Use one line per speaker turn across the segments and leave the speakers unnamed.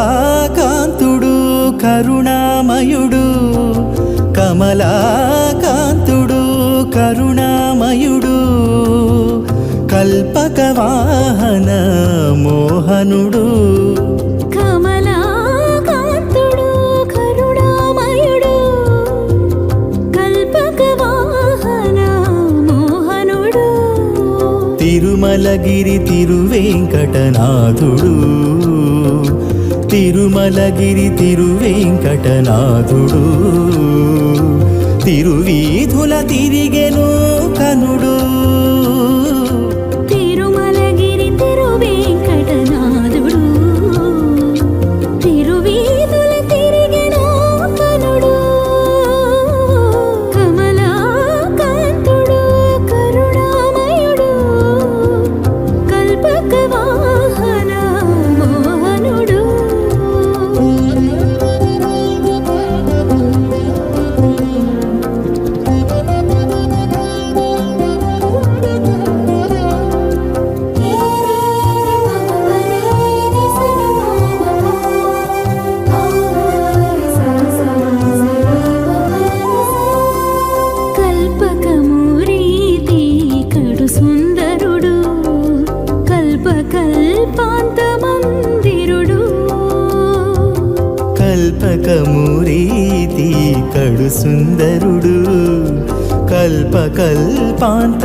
కమలాకాంతుడు కరుణామయుడు కమలాకాంతుడు కరుణామయుడు కల్పక వాహన మోహనుడు. తిరుమలగిరి తిరువేంకటనాథుడు తిరుమలగిరి తిరువేంకటనాథుడు. తిరువీధుల తిరిగెను కనుడు.
కల్పకమురీతి కడు సుందరుడు కల్పకల్పాంత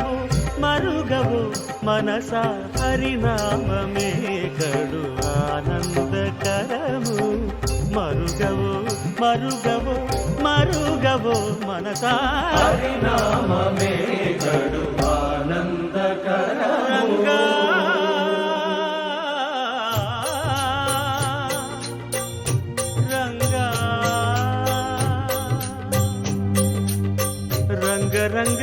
మరుగవు మరుగవు మనస హరినామమే కడు ఆనందకరము. మరుగవు మరుగవు మరుగవు మనస హరినామమే కడు ఆనందకరంగా రంగ రంగ